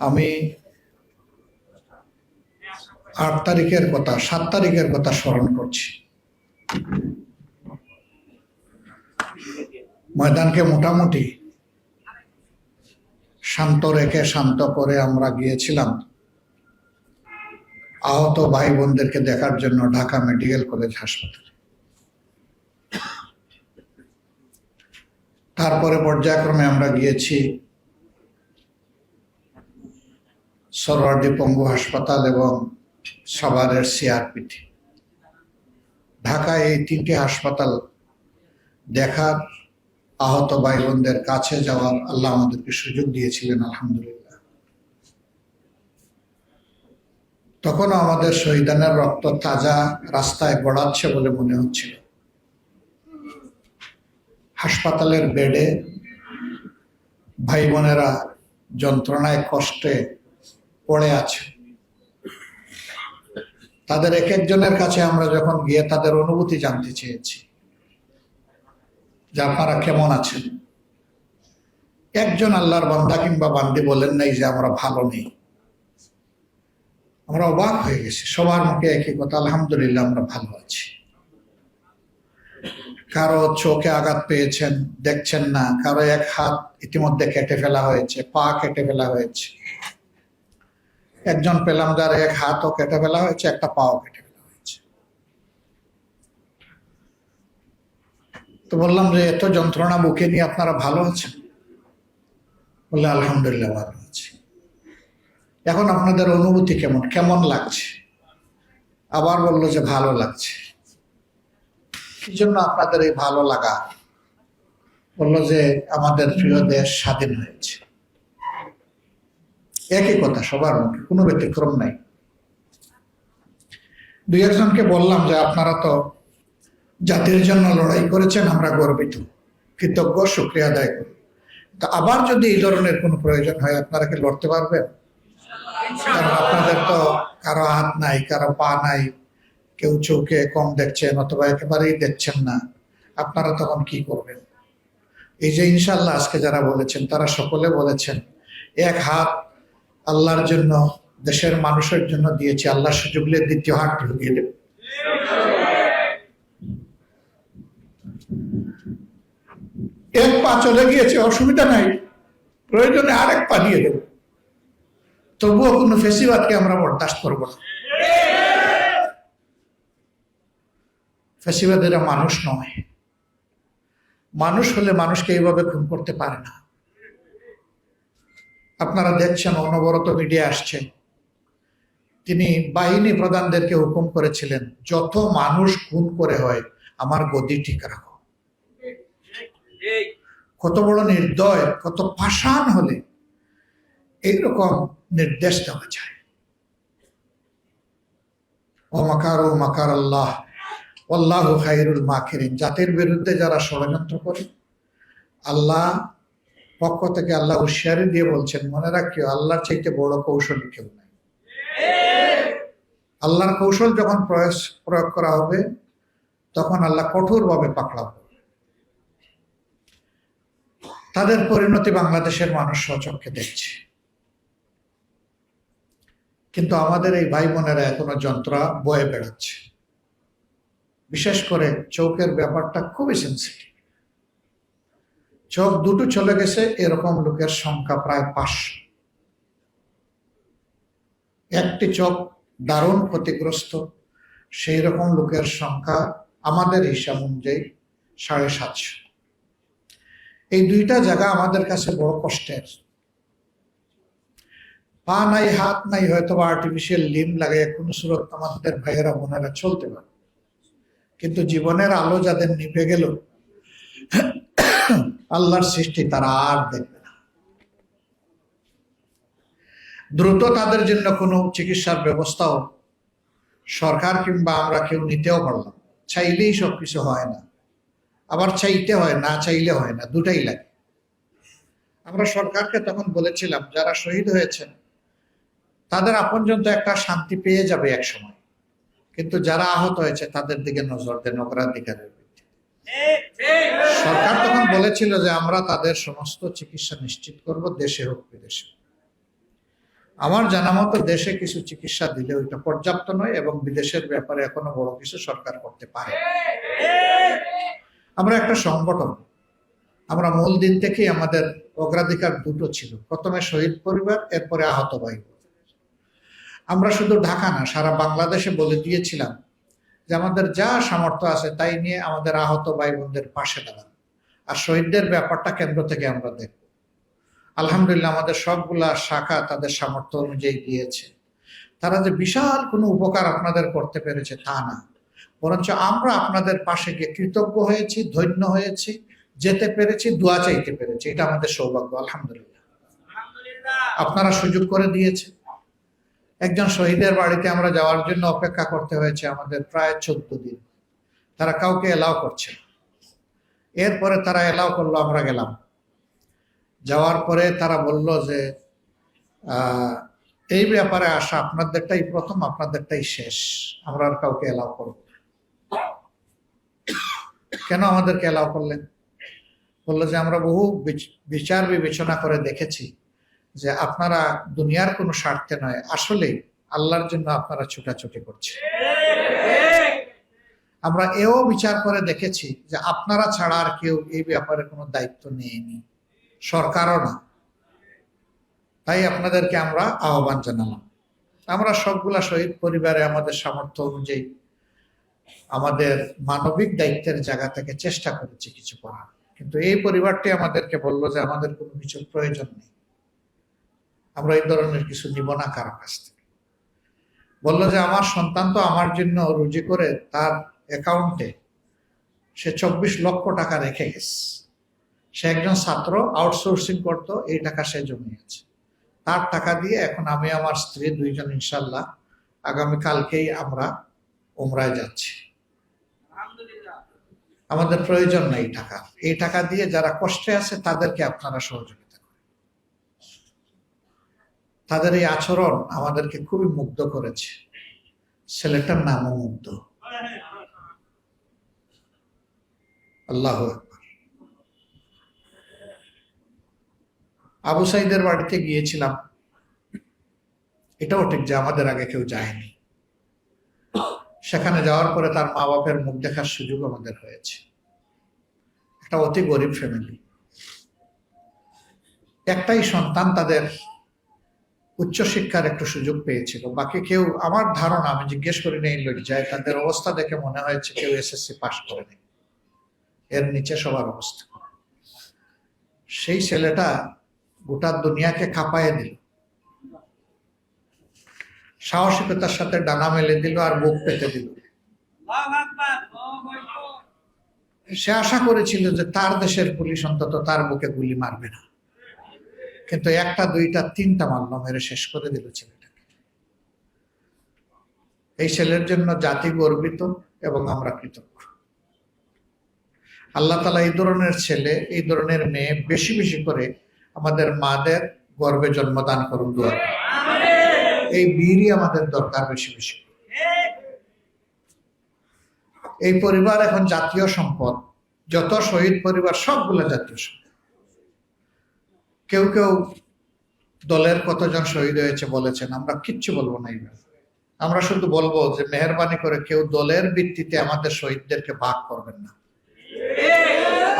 আমি আট তারিখের কথা, সাত তারিখের কথা স্মরণ করছি। ময়দানকে মোটামুটি শান্ত রেখে শান্ত করে আমরা গিয়েছিলাম। আহত ভাই বোনদেরকে দেখার জন্য ঢাকা মেডিকেল কলেজ হাসপাতালে। তারপরে পর্যায়ক্রমে আমরা গিয়েছি সরওয়ার্দী পঙ্গু হাসপাতাল এবং সাভারের সিআরপিটি ঢাকায় এই তিনটি হাসপাতাল দেখার আহত ভাই বোনদের কাছে যাওয়ার আল্লাহ আমাদেরকে সুযোগ দিয়েছিলেন, আলহামদুলিল্লাহ। তখনও আমাদের শহীদানের রক্ত তাজা রাস্তায় গড়াচ্ছে বলে মনে হচ্ছিল। হাসপাতালের বেডে ভাই বোনেরা যন্ত্রণায় কষ্টে পড়ে আছে। তাদের এক একজনের কাছে আমরা যখন গিয়ে তাদের অনুভূতি জানতে চেয়েছি যে আপনারা কেমন আছেন? একজন আল্লাহর বান্দা কিংবা বান্দি বলেন নাই যে আমরা ভালো নেই। আমরা অবাক হয়ে গেছি, সবার মুখে একই কথা, আলহামদুলিল্লাহ আমরা ভালো আছি। কারও চোখে আঘাত পেয়েছেন, দেখছেন না, কারও এক হাত ইতিমধ্যে কেটে ফেলা হয়েছে, পা কেটে ফেলা হয়েছে। একজন পেলাম যার এক হাতও কেটে ফেলা হয়েছে, একটা পাও কেটে ফেলা হয়েছে। তো বললাম যে, এত যন্ত্রণা বুকে নিয়ে আপনারা ভালো আছেন? বললে, আলহামদুলিল্লাহ, ভালো আছি। এখন আপনাদের অনুভূতি কেমন? কেমন লাগছে? আবার বলল যে, ভালো লাগছে। কি জন্য আপনাদের এই ভালো লাগা? বলল যে, আমাদের প্রিয় দেশ স্বাধীন হয়েছে। একই কথা, সবার মুখে, কোনো ব্যতিক্রম নাই। দুই একজনকে বললাম যে, আপনারা তো জাতির জন্য লড়াই করেছেন, আমরা গর্বিত। কৃতজ্ঞ, শুক্রিয়া আদায় করি। তা আবার যদি এই ধরনের কোনো প্রয়োজন হয়, আপনারা কি লড়তে পারবেন? কারণ আপনাদের তো কারও হাত নাই, কারও পা নাই, কেউ চোখে কম দেখছেন, অথবা একেবারেই দেখছেন না। আপনারা তখন কি করবেন? এই যে ইনশাল্লাহ আজকে যারা বলেছেন, তারা সকলে বলেছেন, এক হাত আল্লাহর জন্য, দেশের মানুষের জন্য দিয়েছি। আল্লাহ সুযোগ দ্বিতীয় হাত ঢুকিয়ে দেবে। এক পা চলে গিয়েছে, অসুবিধা নাই। প্রয়োজনে আরেক পা দিয়ে দেব। তবুও কোনো ফেসিবাদকে আমরা বরদাস্ত করব না। ফেসিবাদেরা মানুষ নয়। মানুষ হলে মানুষকে এইভাবে খুন করতে পারে না। আপনারা দেখছেন অনবরত মিডিয়া আসছে। তিনি বাহিনী প্রধানদেরকে হুকুম করেছিলেন, যত মানুষ খুন করে হয়, আমার গদি ঠিক রাখো। কত বড় নির্দয়, কত পাষাণ হলে এইরকম নির্দেশ দেওয়া যায়। ও মাকার ও মাকার আল্লাহ আল্লাহ খাইরুল মাখিরিন জাতির বিরুদ্ধে যারা ষড়যন্ত্র করে, আল্লাহ পক্ষ থেকে আল্লাহ হুশিয়ারি দিয়ে বলছেন, মনে রাখিও, আল্লাহর চাইতে বড় কৌশলী কেউ নাই। আল্লাহর কৌশল যখন প্রয়াস, প্রয়োগ করা হবে, তখন আল্লাহ কঠোরভাবে পাকড়া হবে তাদের পরিণতি বাংলাদেশের মানুষ সচক্ষে দেখছে। কিন্তু আমাদের এই ভাই বোনেরা এখনও যন্ত্রা বয়ে বেড়াচ্ছে। বিশেষ করে চৌকের ব্যাপারটা খুবই সেন্সিটিভ চোখ দুটো চলে গেছে, এরকম লোকের সংখ্যা প্রায় পাঁচশো। একটি চোখ দারুণ ক্ষতিগ্রস্ত সেই রকম লোকের সংখ্যা আমাদের হিসাব অনুযায়ী সাড়ে সাতশো। এই দুইটা জায়গা আমাদের কাছে বড় কষ্টের। পা নাই, হাত নাই হয়তো বা আর্টিফিশিয়াল লিম লাগে কোনো সুরত আমাদের ভাইয়েরা, বোনেরা চলতে পারে। কিন্তু জীবনের আলো যাদের নিভে গেল আল্লাহর সৃষ্টি তারা আর দেখবে না। দ্রুত তাদের জন্য কোনো চিকিৎসার ব্যবস্থাও সরকার কিংবা আমরা কেউ নিতেও পারলাম চাইলেই সব কিছু হয় না। আবার চাইতে হয়, না চাইলে হয় না, দুটাই লাগে। আমরা সরকারকে তখন বলেছিলাম, যারা শহীদ হয়েছেন, তাদের আপনজন তো একটা শান্তি পেয়ে যাবে এক সময় কিন্তু যারা আহত হয়েছে, তাদের দিকে নজর দেন অগ্রাধিকারের সরকার তখন বলেছিল যে আমরা তাদের সমস্ত চিকিৎসা নিশ্চিত করব দেশে হোক বিদেশে। আমার জানা মতো দেশে কিছু চিকিৎসা দিলে ওইটা পর্যাপ্ত নয় এবং বিদেশের ব্যাপারে এখনও বড় কিছু সরকার করতে পারে। আমরা একটা সংগঠন। আমরা মূল দিন থেকেই আমাদের অগ্রাধিকার দুটো ছিল। প্রথমে শহীদ পরিবার, এরপরে আহত ভাই আমরা শুধু ঢাকা না, সারা বাংলাদেশে বলে দিয়েছিলাম যে আমাদের যা সামর্থ্য আছে তাই নিয়ে আমাদের আহত ভাই বোনদের পাশে দাঁড়ান। আর শহীদদের ব্যাপারটা কেন্দ্র থেকে আমরা দেখব। আলহামদুলিল্লাহ আমাদের সবগুলা শাখা তাদের সামর্থ্য অনুযায়ী দিয়েছে। তারা যে বিশাল কোনো উপকার আপনাদের করতে পেরেছে তা না। বরঞ্চ আমরা আপনাদের পাশে গিয়ে কৃতজ্ঞ হয়েছি, ধন্য হয়েছি, যেতে পেরেছি, দোয়া চাইতে পেরেছি। এটা আমাদের সৌভাগ্য, আলহামদুলিল্লাহ। আপনারা সুযোগ করে দিয়েছে একজন শহীদের বাড়িতে আমরা যাওয়ার জন্য অপেক্ষা করতে হয়েছে আমাদের প্রায় চোদ্দ দিন। তারা কাউকে এলাও করছে এরপরে তারা এলাও করল, আমরা গেলাম। যাওয়ার পরে তারা বলল যে এই ব্যাপারে আসা আপনাদেরটাই প্রথম, আপনাদেরটাই শেষ। আমরা আর কাউকে এলাও করব কেন আমাদেরকে এলাও করলেন? বলল যে, আমরা বহু বিচার বিবেচনা করে দেখেছি। যে আপনারা দুনিয়ার কোনো স্বার্থে নয় আসলে আল্লাহর জন্য আপনারা ছুটাছুটি করছেন। আমরা এও বিচার করে দেখেছি যে আপনারা ছাড়া আর কেউ এই ব্যাপারে কোনো দায়িত্ব নেয়নি। সরকারও না। তাই আপনাদেরকে আমরা আহ্বান জানালাম। আমরা সবগুলা শহীদ পরিবারে আমাদের সামর্থ্য অনুযায়ী আমাদের মানবিক দায়িত্বের জায়গা থেকে চেষ্টা করেছি কিছু করার। কিন্তু এই পরিবারটি আমাদেরকে বলল যে আমাদের কোনো কিছুর প্রয়োজন নেই। আমরা এই ধরনের কিছু নিব না কারও কাছ থেকে। বলল যে, আমার সন্তান তো আমার জন্য রুজি করে তার অ্যাকাউন্টে সে চব্বিশ লক্ষ টাকা রেখে গেছে। সে একজন ছাত্র আউটসোর্সিং করতো, এই টাকা সে জমিয়েছে। তার টাকা দিয়ে এখন আমি আমার স্ত্রী দুইজন ইনশাল্লাহ আগামী কালকেই আমরা উমরায় যাচ্ছি। আমাদের প্রয়োজন নেই টাকা। এই টাকা দিয়ে যারা কষ্টে আছে তাদেরকে আপনারা সহযোগিতা তাদের এই আচরণ আমাদেরকে খুবই মুগ্ধ করেছে। ছেলেটার নামও মুগ্ধ। আল্লাহ আবু সাইদের বাড়িতে গিয়েছিলাম। এটাও ঠিক যে আমাদের আগে কেউ যায়নি। সেখানে যাওয়ার পরে তার মা বাপের মুখ দেখার সুযোগ আমাদের হয়েছে। একটা অতি গরিব ফ্যামিলি একটাই সন্তান তাদের উচ্চশিক্ষার একটু সুযোগ পেয়েছিল। বাকি কেউ আমার ধারণা, আমি জিজ্ঞেস করি নেই লজ্জায় তাদের অবস্থা দেখে মনে হয়েছে কেউ এসএসসি পাশ করেনি। এর নিচে সবার অবস্থা। সেই ছেলেটা গোটা দুনিয়াকে কাঁপায় দিল। সাহসিকতার সাথে ডানা মেলে দিল আর বুক পেতে দিল। সে আশা করেছিল যে তার দেশের পুলিশ অন্তত তার বুকে গুলি মারবে না। কিন্তু একটা, দুইটা, তিনটা মারল মেরে শেষ করে দিল ছেলেটাকে। এই ছেলের জন্য জাতি গর্বিত এবং আমরা কৃতজ্ঞ। আল্লাহ তালা এই ধরনের ছেলে, এই ধরনের মেয়ে বেশি বেশি করে আমাদের মাদের গর্বে জন্মদান করুন, দোয়া। এই বীরই আমাদের দরকার বেশি বেশি এই পরিবার এখন জাতীয় সম্পদ। যত শহীদ পরিবার, সবগুলো জাতীয় সম্পদ। কেউ কেউ দলের কতজন শহীদ হয়েছে বলেছেন, আমরা কিচ্ছু বলব না এই আমরা শুধু বলব যে মেহরবানি করে কেউ দলের ভিত্তিতে আমাদের শহীদদেরকে ভাগ করবেন না।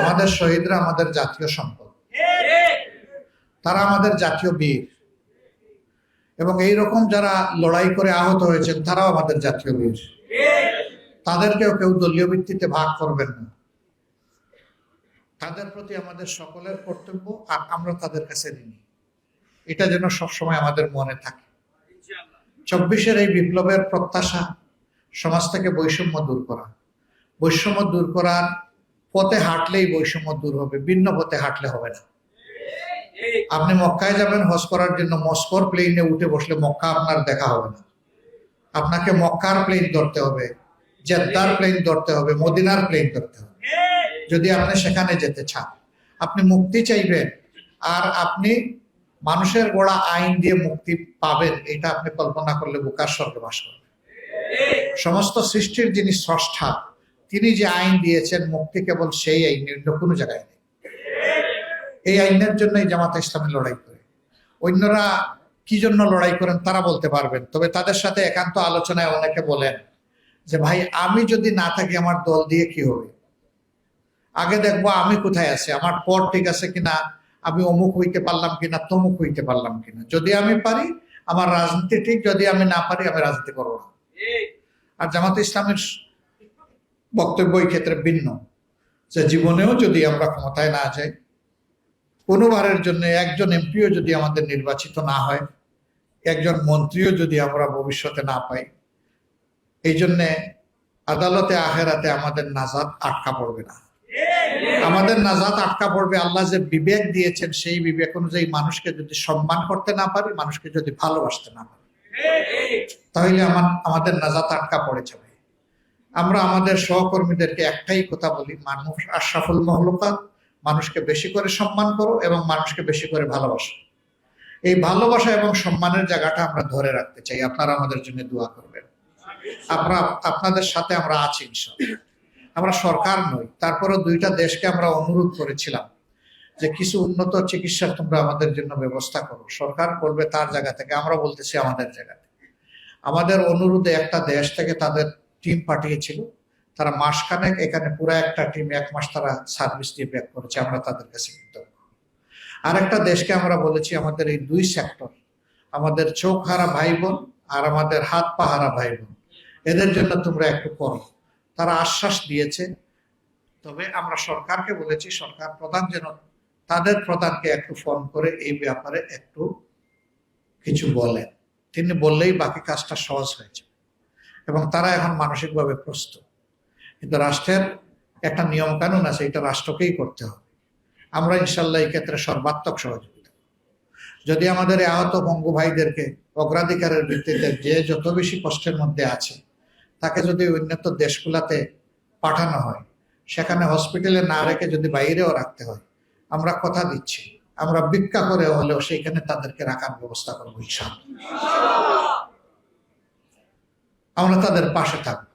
আমাদের শহীদরা আমাদের জাতীয় সম্পদ। তারা আমাদের জাতীয় বীর। এবং এই রকম যারা লড়াই করে আহত হয়েছেন, তারাও আমাদের জাতীয় বীর। তাদেরকেও কেউ দলীয় ভিত্তিতে ভাগ করবেন না। তাদের প্রতি আমাদের সকলের কর্তব্য আর আমরা তাদের কাছে ঋণী। এটা যেন সবসময় আমাদের মনে থাকে। চব্বিশের এই বিপ্লবের প্রত্যাশা সমাজ থেকে বৈষম্য দূর করা। বৈষম্য দূর করার পথে হাঁটলেই বৈষম্য দূর হবে, ভিন্ন পথে হাঁটলে হবে না। আপনি মক্কায় যাবেন, হজ করার জন্য মস্কোর প্লেনে উঠে বসলে মক্কা আপনার দেখা হবে না। আপনাকে মক্কার প্লেন ধরতে হবে, জেদ্দার প্লেন ধরতে হবে, মদিনার প্লেন ধরতে হবে। যদি আপনি সেখানে যেতে চান, আপনি মুক্তি চাইবেন, আর আপনি মানুষের গোড়া আইন দিয়ে মুক্তি পাবেন, এটা আপনি কল্পনা করলে বুকার স্বর্গে বাস করবেন। সমস্ত সৃষ্টির যিনি স্রষ্টা, তিনি যে আইন দিয়েছেন, মুক্তি কেবল সেই আইন অন্য কোনো জায়গায় নেই। এই আইনের জন্যই জামাত ইসলামী লড়াই করে। অন্যরা কি জন্য লড়াই করেন তারা বলতে পারবেন, তবে তাদের সাথে একান্ত আলোচনায় অনেকে বলেন যে, ভাই, আমি যদি না থাকি, আমার দল দিয়ে কি হবে? আগে দেখব আমি কোথায় আছি, আমার পর ঠিক আছে কিনা, আমি অমুক হইতে পারলাম কিনা, তমুক হইতে পারলাম কিনা। যদি আমি পারি, আমার রাজনীতি ঠিক, যদি আমি না পারি, আমি রাজনীতি করব না। আর জামাত ইসলামের বক্তব্য এই ক্ষেত্রে ভিন্ন, যে জীবনেও যদি আমরা ক্ষমতায় না যাই, কোনোবারের জন্য একজন এমপিও যদি আমাদের নির্বাচিত না হয়, একজন মন্ত্রীও যদি আমরা ভবিষ্যতে না পাই, এই জন্যে আদালতে, আখেরাতে আমাদের নাজাদ আটকা পড়বে না। আমাদের নাজাত আটকা পড়বে, আল্লাহ যে বিবেক দিয়েছেন, সেই বিবেক অনুযায়ী মানুষকে যদি সম্মান করতে না পারি, মানুষকে যদি ভালোবাসতে না পারি। তাহলে আমার, আমাদের নাজাত আটকা পড়ে যাবে। আমরা আমাদের সহকর্মীদেরকে একটাই কথা বলি, মানুষ আশরাফুল মহলুকাত মানুষকে বেশি করে সম্মান করো এবং মানুষকে বেশি করে ভালোবাসো। এই ভালোবাসা এবং সম্মানের জায়গাটা আমরা ধরে রাখতে চাই। আপনারা আমাদের জন্য দোয়া করবেন। আমরা আপনাদের সাথে আমরা আছি, ইনশাআল্লাহ। আমরা সরকার নই তারপরে দুইটা দেশকে আমরা অনুরোধ করেছিলাম যে কিছু উন্নত চিকিৎসার তোমরা আমাদের জন্য ব্যবস্থা করো। সরকার করবে তার জায়গা থেকে, আমরা বলতেছি আমাদের জায়গা থেকে। আমাদের অনুরোধে একটা দেশ থেকে তাদের টিম পাঠিয়েছিল, তারা মাসখানেক এখানে পুরো একটা টিম এক মাস তারা সার্ভিস দিয়ে ব্যাক করেছে, আমরা তাদের কাছে কৃতজ্ঞ। আরেকটা দেশকে আমরা বলেছি আমাদের এই দুই সেক্টর, আমাদের চোখ হারা ভাই বোন আর আমাদের হাত পা হারা ভাই বোন। এদের জন্য তোমরা একটু করো। তারা আশ্বাস দিয়েছে। তবে আমরা সরকারকে বলেছি, সরকার প্রধান যেন তাদের প্রধানকে একটু ফোন করে এই ব্যাপারে একটু কিছু বলেন তিনি বললেই বাকি কাজটা সহজ হয়েছে এবং তারা এখন মানসিকভাবে প্রস্তুত। কিন্তু রাষ্ট্রের একটা নিয়ম কানুন আছে, এটা রাষ্ট্রকেই করতে হবে। আমরা ইনশাল্লাহ এই ক্ষেত্রে সর্বাত্মক সহযোগিতা যদি আমাদের আহত বঙ্গু ভাইদেরকে অগ্রাধিকারের ভিত্তিতে যে যত বেশি কষ্টের মধ্যে আছে তাকে যদি উন্নত দেশগুলাতে পাঠানো হয়, সেখানে হসপিটালে না রেখে যদি বাইরেও রাখতে হয়, আমরা কথা দিচ্ছি। আমরা ভিক্ষা করে হলেও সেইখানে তাদেরকে রাখার ব্যবস্থা করব ইনশাআল্লাহ। আমরা তাদের পাশে থাকব।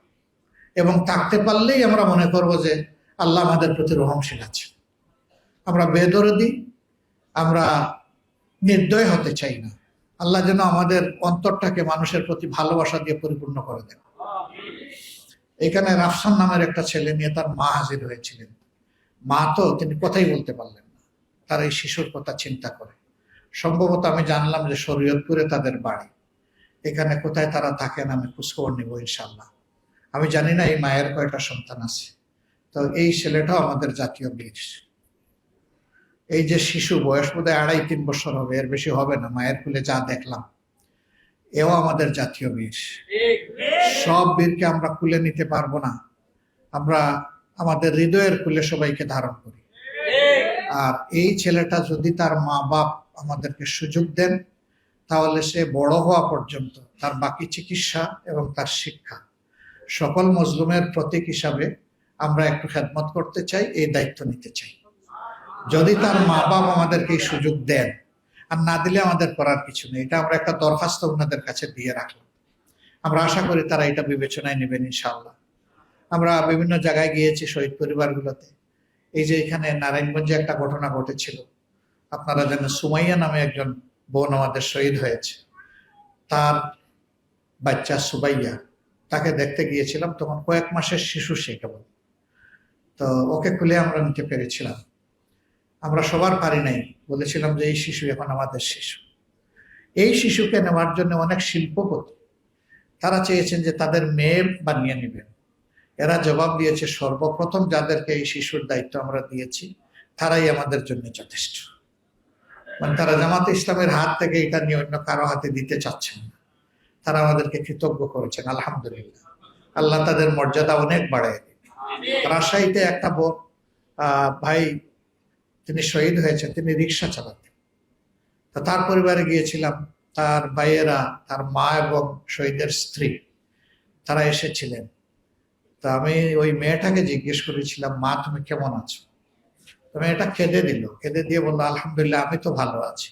এবং থাকতে পারলেই আমরা মনে করব যে আল্লাহ আমাদের প্রতি রহমশীল আছে। আমরা বেদরদি, আমরা নির্দয় হতে চাই না। আল্লাহ যেন আমাদের অন্তরটাকে মানুষের প্রতি ভালোবাসা দিয়ে পরিপূর্ণ করে দেন। এখানে রাফসান নামের একটা ছেলে নিয়ে তার মা হাজির হয়েছিলেন। মা তো তিনি কথাই বলতে পারলেন না। তার এই শিশুর কথা চিন্তা করে। সম্ভবত আমি জানলাম যে শরীয়তপুরে তাদের বাড়ি। এখানে কোথায় তারা থাকেন আমি খোঁজখবর নিব ইনশাল্লাহ আমি জানি না, এই মায়ের কয়টা সন্তান আছে। তো এই ছেলেটাও আমাদের জাতীয় বীর। এই যে শিশু, বয়স বোধহয় আড়াই তিন বছর হবে, এর বেশি হবে না। মায়ের কুলে যা দেখলাম। এও আমাদের জাতীয় বীর। সব বীরকে আমরা কুলে নিতে পারব না। আমরা আমাদের হৃদয়ের কুলে সবাইকে ধারণ করি। আর এই ছেলেটা যদি তার মা বাপ আমাদেরকে সুযোগ দেন, তাহলে সে বড় হওয়া পর্যন্ত তার বাকি চিকিৎসা এবং তার শিক্ষা সকল মজলুমের প্রতীক হিসাবে আমরা একটু খেদমত করতে চাই, এই দায়িত্ব নিতে চাই। যদি তার মা বাপ আমাদেরকে এই সুযোগ দেন আর না দিলে আমাদের করার কিছু নেই। এটা আমরা একটা দরখাস্ত ওনাদের কাছে দিয়ে রাখলাম। আমরা আশা করি তারা এটা বিবেচনায় নেবেন ইনশাল্লাহ আমরা বিভিন্ন জায়গায় গিয়েছি শহীদ পরিবারগুলোতে। এই যে এখানে নারায়ণগঞ্জে একটা ঘটনা ঘটেছিল। আপনারা জানেন সুমাইয়া নামে একজন বোন আমাদের শহীদ হয়েছে। তার বাচ্চা সুবাইয়া তাকে দেখতে গিয়েছিলাম, তখন কয়েক মাসের শিশু সে কেবল। তো ওকে খুলে আমরা নিতে পেরেছিলাম। আমরা সবার পারি নাই, বলেছিলাম যে এই শিশু এখন আমাদের শিশু। এই শিশুকে নেওয়ার জন্য অনেক শিল্পপতি, তারা চেয়েছেন যে তাদের মেয়ে বানিয়ে নেবেন। এরা জবাব দিয়েছে, সর্বপ্রথম যাদেরকে এই শিশুর দায়িত্ব আমরা দিয়েছি, তারাই আমাদের জন্য যথেষ্ট। মানে তারা জামাতে ইসলামের হাত থেকে এটা নিয়ে অন্য কারও হাতে দিতে চাচ্ছেন না। তারা আমাদেরকে কৃতজ্ঞ করেছেন, আলহামদুলিল্লাহ। আল্লাহ তাদের মর্যাদা অনেক বাড়ায় রাজশাহীতে একটা ভাই তিনি শহীদ হয়েছেন, তিনি রিক্সা চালাতেন। তা তার পরিবারে গিয়েছিলাম, তার ভাইয়েরা, তার মা এবং শহীদের স্ত্রী, তারা এসেছিলেন। তা আমি ওই মেয়েটাকে জিজ্ঞেস করেছিলাম, মা, তুমি কেমন আছো? তো মেয়েটা কেঁদে দিল, কেঁদে দিয়ে বলল, আলহামদুলিল্লাহ, আমি তো ভালো আছি।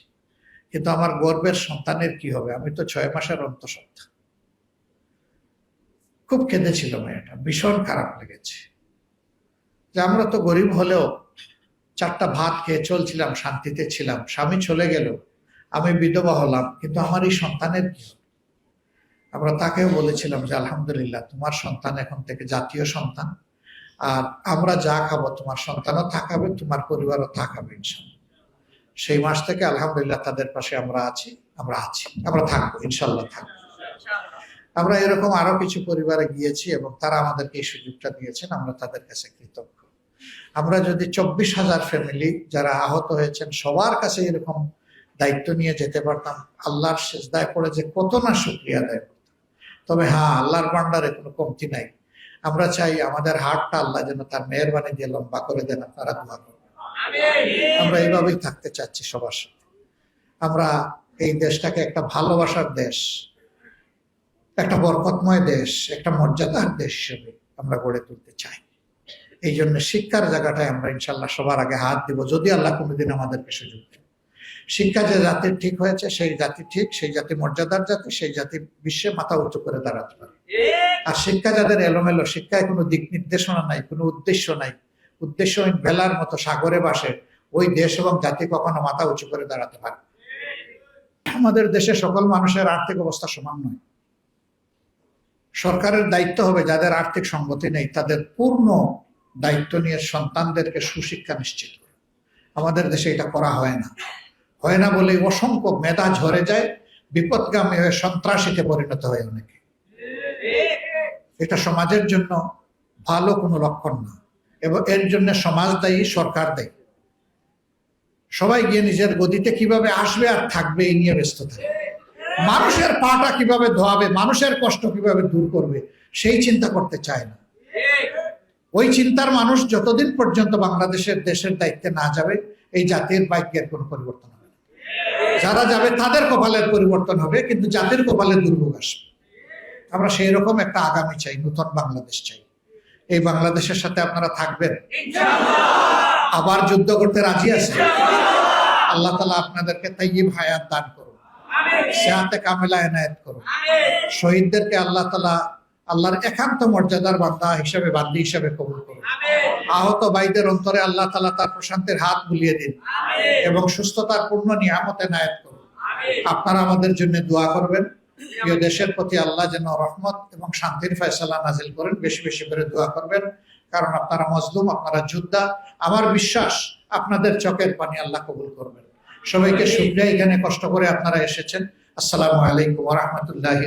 কিন্তু আমার গর্বের সন্তানের কি হবে? আমি তো ছয় মাসের অন্তঃসত্ত্বা। খুব কেঁদেছিল মেয়েটা, ভীষণ খারাপ লেগেছে। যে আমরা তো গরিব হলেও চারটা ভাত খেয়ে চলছিলাম, শান্তিতে ছিলাম। স্বামী চলে গেল। আমি বিধবা হলাম, কিন্তু আমার এই সন্তানের কি? আমরা তাকেও বলেছিলাম যে, আলহামদুলিল্লাহ, তোমার সন্তান এখন থেকে জাতীয় সন্তান। আর আমরা যা খাব, তোমার সন্তানও থাকাবে, তোমার পরিবারও থাকাবে সেই মাস থেকে আলহামদুলিল্লাহ তাদের পাশে আমরা আছি আমরা আছি, আমরা থাকব, ইনশাল্লাহ থাকব। আমরা এরকম আরও কিছু পরিবারে গিয়েছি এবং তারা আমাদেরকে এই সুযোগটা দিয়েছেন, আমরা তাদের কাছে কৃতজ্ঞ। আমরা যদি চব্বিশ হাজার ফ্যামিলি যারা আহত হয়েছেন, সবার কাছে এরকম দায়িত্ব নিয়ে যেতে পারতাম, আল্লাহর শেষদায় পড়ে যে কত না শুক্রিয়া আদায় করতাম। তবে হ্যাঁ আল্লাহর ভান্ডারে কোনো কমতি নাই। আমরা চাই আমাদের হাটটা আল্লাহ যেন তার মেহরবানি দিয়ে লম্বা করে দেন, আপনারা দোয়া করবেন আমরা এইভাবেই থাকতে চাচ্ছি সবার সাথে। আমরা এই দেশটাকে একটা ভালোবাসার দেশ, একটা বরকতময় দেশ, একটা মর্যাদার দেশ হিসেবে আমরা গড়ে তুলতে চাই। এই জন্য শিক্ষার জায়গাটায় আমরা ইনশাল্লাহ সবার আগে হাত দিব, যদি আল্লাহ কোনোদিন আমাদেরকে সুযোগ দেন। শিক্ষা যে জাতির ঠিক হয়েছে, সেই জাতি ঠিক, সেই জাতি মর্যাদার জাতি, সেই জাতি বিশ্বে মাথা উঁচু করে দাঁড়াতে পারে। আর শিক্ষা যাদের এলোমেলো, শিক্ষায় কোনো দিক নির্দেশনা নাই, কোনো উদ্দেশ্য নাই উদ্দেশ্যহীন ভেলার মতো সাগরে বাসে ওই দেশ এবং জাতি কখনো মাথা উঁচু করে দাঁড়াতে পারে আমাদের দেশে সকল মানুষের আর্থিক অবস্থা সমান নয়। সরকারের দায়িত্ব হবে যাদের আর্থিক সঙ্গতি নেই, তাদের পূর্ণ দায়িত্ব নিয়ে সন্তানদেরকে সুশিক্ষা নিশ্চিত করে। আমাদের দেশে এটা করা হয় না। হয় না বলে অসংখ্য মেধা ঝরে যায়, বিপদগামী হয়ে সন্ত্রাসীতে পরিণত হয় অনেকে। এটা সমাজের জন্য ভালো কোনো লক্ষণ না। এবং এর জন্য সমাজ দায়ী, সরকার দায়ী। সবাই গিয়ে নিজের গদিতে কীভাবে আসবে আর থাকবে, এই নিয়ে ব্যস্ত থাকে। মানুষের পাটা কীভাবে ধোয়াবে, মানুষের কষ্ট কীভাবে দূর করবে, সেই চিন্তা করতে চায় না। ওই চিন্তার মানুষ যতদিন পর্যন্ত বাংলাদেশের দেশের দায়িত্বে না যাবে এই জাতির ভাগ্যের কোনো পরিবর্তন হবে যারা যাবে তাদের কপালের পরিবর্তন হবে কিন্তু জাতির কপালে দুর্ভোগ আসবে। আমরা সেই রকম একটা আগামী চাই নতুন বাংলাদেশ চাই। এই বাংলাদেশের সাথে আপনারা থাকবেন। আবার যুদ্ধ করতে রাজি আছে আল্লাহ তালা আপনাদেরকে তাইয়িব হায়াত দান করুন। সেহাতে কামেলা এনায়েত করুন। শহীদদেরকে আল্লাহ তালা আল্লাহর একান্ত মর্যাদার বান্দা হিসেবে বান্দি হিসেবে কবুল করুন। আহত ভাইদের অন্তরে আল্লাহ তালা তার প্রশান্তের হাত বুলিয়ে দিন এবং সুস্থতার পূর্ণ নিয়ামত এনায়েত করুন। আপনারা আমাদের জন্য দোয়া করবেন। প্রিয় দেশের প্রতি আল্লাহ যেন রহমত এবং শান্তির ফয়সালা নাজিল করেন বেশি বেশি করে দোয়া করবেন। কারণ আপনারা মজলুম আপনারা যোদ্ধা। আমার বিশ্বাস আপনাদের চকের পানি আল্লাহ কবুল করবেন। সবাইকে শুক্রিয়া এখানে কষ্ট করে আপনারা এসেছেন। আসসালামু আলাইকুম রহমতুল্লাহি